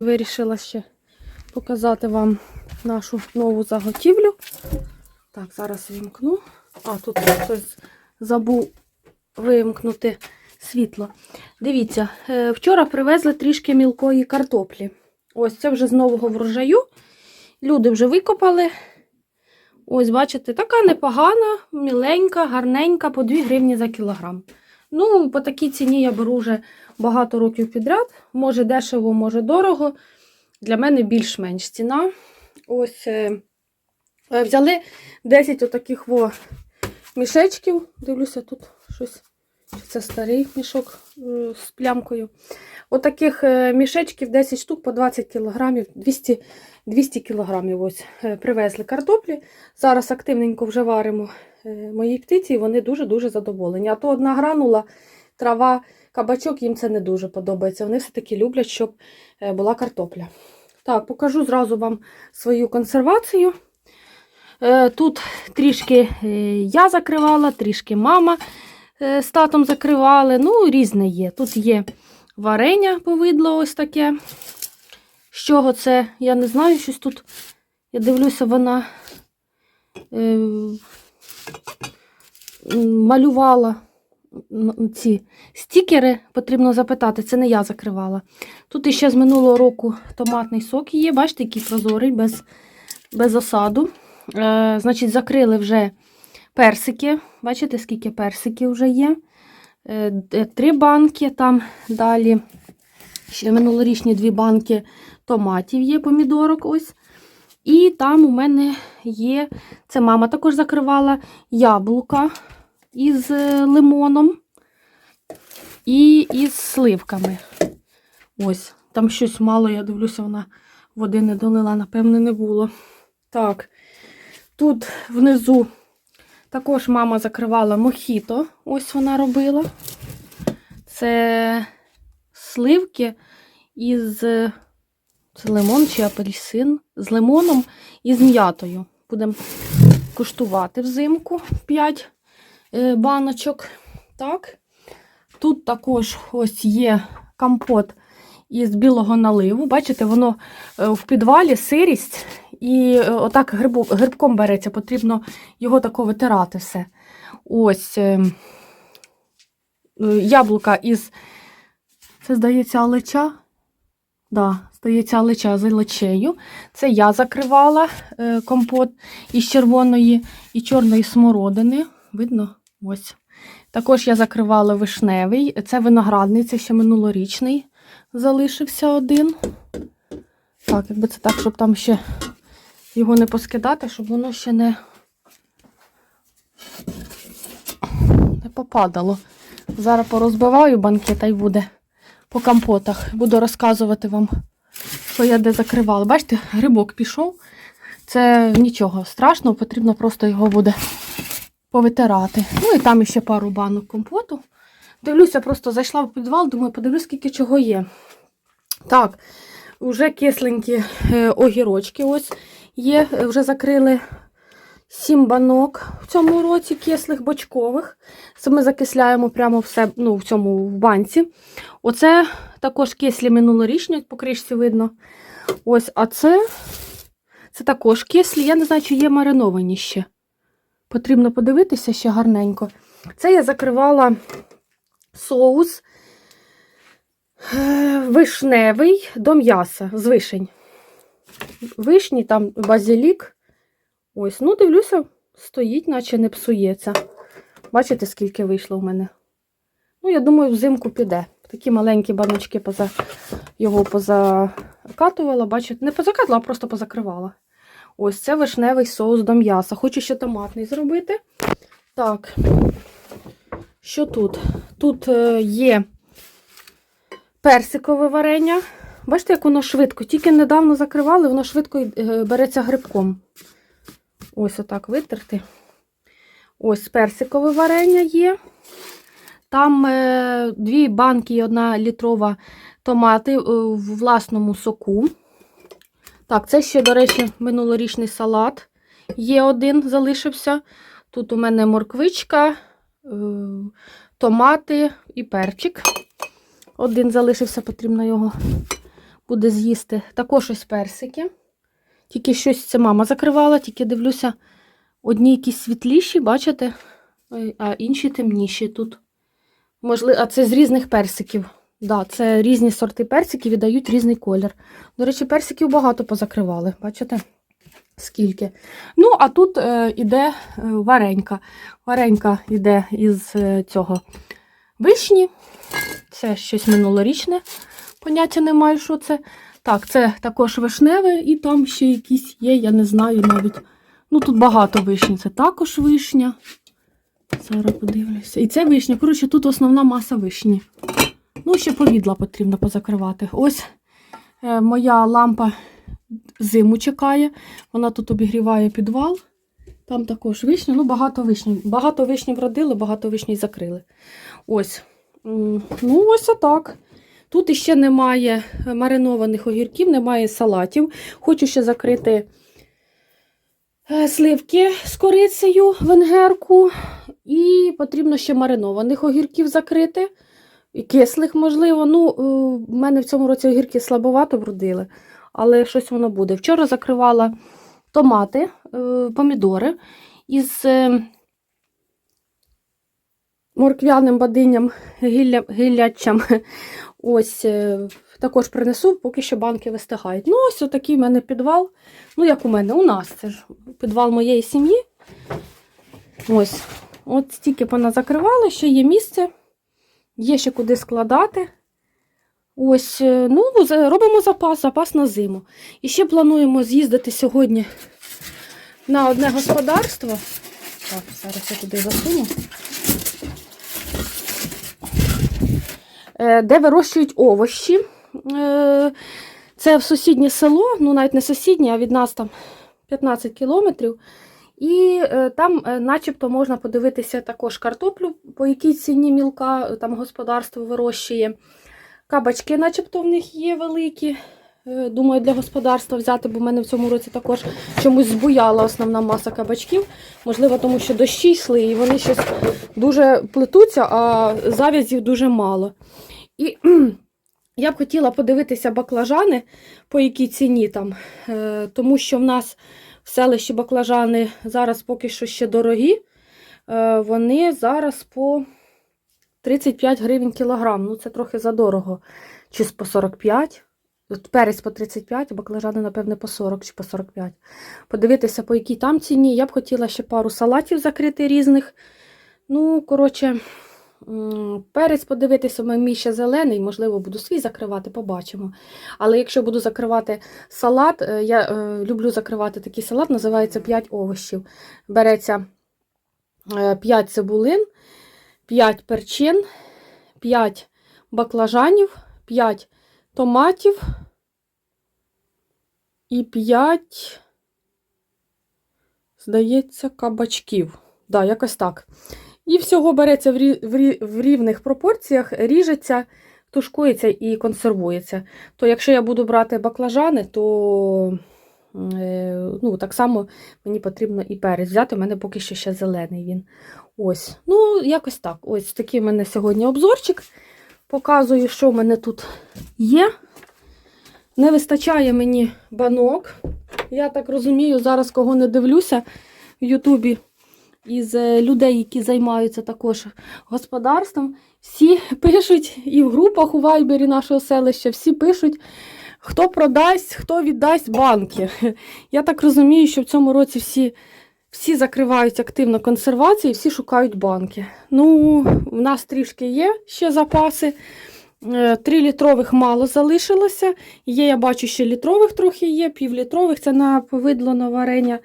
Вирішила ще показати вам нашу нову заготівлю. Так, зараз вімкну. А, тут хтось забув вимкнути світло. Дивіться, е, вчора привезли трішки мілкої картоплі. Ось це вже з нового врожаю. Люди вже викопали. Ось, бачите, така непогана, міленька, гарненька, по 2 гривні за кілограм. Ну, по такій ціні я беру вже багато років підряд. Може дешево, може дорого. Для мене більш-менш ціна. Ось е, е, взяли 10 отаких во мішечків. Дивлюся, тут щось. Це старий мішок е, з плямкою. Отаких е, мішечків 10 штук по 20 кілограмів, 200, 200 кілограмів ось привезли картоплі. Зараз активненько вже варимо моїй птиці, і вони дуже-дуже задоволені. А то одна гранула, трава, кабачок, їм це не дуже подобається. Вони все-таки люблять, щоб е, була картопля. Так, покажу зразу вам свою консервацію. Е, Тут трішки е, я закривала, трішки мама з татом закривали. Ну, різне є. Тут є варення повидло ось таке. З чого це? Я не знаю, щось тут. Я дивлюся, вона малювала ці стікери. Потрібно запитати, це не я закривала. Тут іще з минулого року томатний сок є. Бачите, який прозорий, без, без осаду. Е, значить, закрили вже персики. Бачите, скільки персиків вже є. Е, Три банки там далі. Ще минулорічні дві банки томатів є, помідорок ось. І там у мене є, це мама також закривала яблука із е, лимоном і із сливками. Ось, там щось мало, я дивлюся, вона води не долила, напевне, не було. Так, тут внизу також мама закривала мохіто. Ось вона робила. Це сливки із це лимон чи апельсин з лимоном і з м'ятою. Будемо куштувати взимку 5 баночок. Так. Тут також ось є компот із білого наливу. Бачите, воно е, в підвалі сирість, і е, отак грибком береться, потрібно його тако витирати все. Ось е, е, яблука із, це здається, алеча. Да, здається, алеча з алечею. Це я закривала е, компот із червоної і чорної смородини. Видно? Ось. Також я закривала вишневий. Це виноградний, це ще минулорічний залишився один. Так, якби це так, щоб там ще його не поскидати, щоб воно ще не, не попадало. Зараз порозбиваю банки та й буде по компотах. Буду розказувати вам, що я де закривала. Бачите, грибок пішов. Це нічого страшного, потрібно просто його буде повитирати. Ну і там ще пару банок компоту. Дивлюся, просто зайшла в підвал, думаю, подивлюсь, скільки чого є. Так, вже кисленькі е, огірочки ось є. Е, Вже закрили 7 банок в цьому році кислих бочкових. Це ми закисляємо прямо все, ну, в цьому в банці. Оце також кислі минулорічні, по кришці видно. Ось, а це, це також кислі. Я не знаю, чи є мариновані ще. Потрібно подивитися ще гарненько. Це я закривала соус е, вишневий до м'яса з вишень. Вишні, там базилік. Ось, ну, дивлюся, стоїть, наче не псується. Бачите, скільки вийшло в мене? Ну, я думаю, взимку піде. Такі маленькі баночки поза... його позакатувала, бачите, не позакатувала, а просто позакривала. Ось це вишневий соус до м'яса. Хочу ще томатний зробити. Так, що тут? Тут е, є персикове варення. Бачите, як воно швидко. Тільки недавно закривали, воно швидко е, береться грибком. Ось отак витерти. Ось персикове варення є. Там е, дві банки і одна літрова томати в власному соку. Так, це ще, до речі, минулорічний салат. Є один, залишився. Тут у мене морквичка, е, томати і перчик. Один залишився, потрібно його буде з'їсти. Також ось персики. Тільки щось це мама закривала, тільки дивлюся, одні якісь світліші, бачите, а інші темніші тут. Можливо, а це з різних персиків. Да, це різні сорти персиків і дають різний колір. До речі, персиків багато позакривали, бачите? Скільки. Ну, а тут е, іде е, варенька. Варенька йде із е, цього вишні. Це щось минулорічне. Поняття не маю, що це. Так, це також вишневе, і там ще якісь є, я не знаю навіть. Ну, тут багато вишні. Це також вишня. Зараз подивлюся. І це вишня. Коротше, тут основна маса вишні. Ну, ще повідла потрібно позакривати. Ось е, моя лампа зиму чекає. Вона тут обігріває підвал. Там також вишня. Ну, багато вишні. Багато вишні вродили, багато вишні закрили. Ось. Ну, ось отак. Тут іще немає маринованих огірків, немає салатів. Хочу ще закрити е, сливки з корицею, венгерку. І потрібно ще маринованих огірків закрити. І кислих, можливо. Ну, е, в мене в цьому році огірки слабовато вродили, але щось воно буде. Вчора закривала томати, е, помідори із е, морквяним бадинням, гілля, гіллячам. Ось також принесу, поки що банки вистигають. Ну, ось отакий в мене підвал. Ну, як у мене, у нас це ж підвал моєї сім'ї. Ось, от стільки вона закривала, ще є місце, є ще куди складати. Ось, е, ну, робимо запас, запас на зиму. І ще плануємо з'їздити сьогодні на одне господарство. Так, зараз я туди засуну. Е, Де вирощують овощі. Е, Це в сусіднє село, ну навіть не сусіднє, а від нас там 15 кілометрів. І е, там, е, начебто, можна подивитися також картоплю, по якій ціні мілка е, там господарство вирощує. Кабачки, начебто, в них є великі. Думаю, для господарства взяти, бо в мене в цьому році також чомусь збуяла основна маса кабачків. Можливо, тому що дощі йшли, і вони щось дуже плетуться, а зав'язів дуже мало. І я б хотіла подивитися баклажани, по якій ціні там, тому що в нас в селищі баклажани зараз поки що ще дорогі. Е, Вони зараз по 35 гривень кілограм. Ну, це трохи задорого. Чи по 45. От Перець по 35, а баклажани, напевне, по 40 чи по 45. Подивитися, по якій там ціні. Я б хотіла ще пару салатів закрити різних. Ну, коротше, перець подивитися, мій ще зелений, можливо, буду свій закривати, побачимо. Але якщо буду закривати салат, е, я е, люблю закривати такий салат, називається 5 овочів. Береться 5 цибулин, 5 перчин, 5 баклажанів, 5 томатів і 5, здається, кабачків. Да, якось так. І всього береться в, рі, в, рі, в рівних пропорціях, ріжеться, тушкується і консервується. То якщо я буду брати баклажани, то е, ну, так само мені потрібно і перець взяти. У мене поки що ще зелений він. Ось. Ну, якось так. Ось такий в мене сьогодні обзорчик. Показую, що в мене тут є. Не вистачає мені банок. Я так розумію, зараз кого не дивлюся в Ютубі із е, людей, які займаються також господарством. Всі пишуть і в групах у вайбері нашого селища, всі пишуть, хто продасть, хто віддасть банки. Я так розумію, що в цьому році всі, всі закривають активно консервації, всі шукають банки. Ну, в нас трішки є ще запаси. Е, Три літрових мало залишилося. Є, я бачу, ще літрових трохи є, півлітрових це на повидло на варення.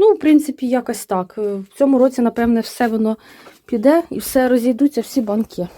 Ну, в принципі, якось так. Е, В цьому році, напевне, все воно піде і все розійдуться, всі банки.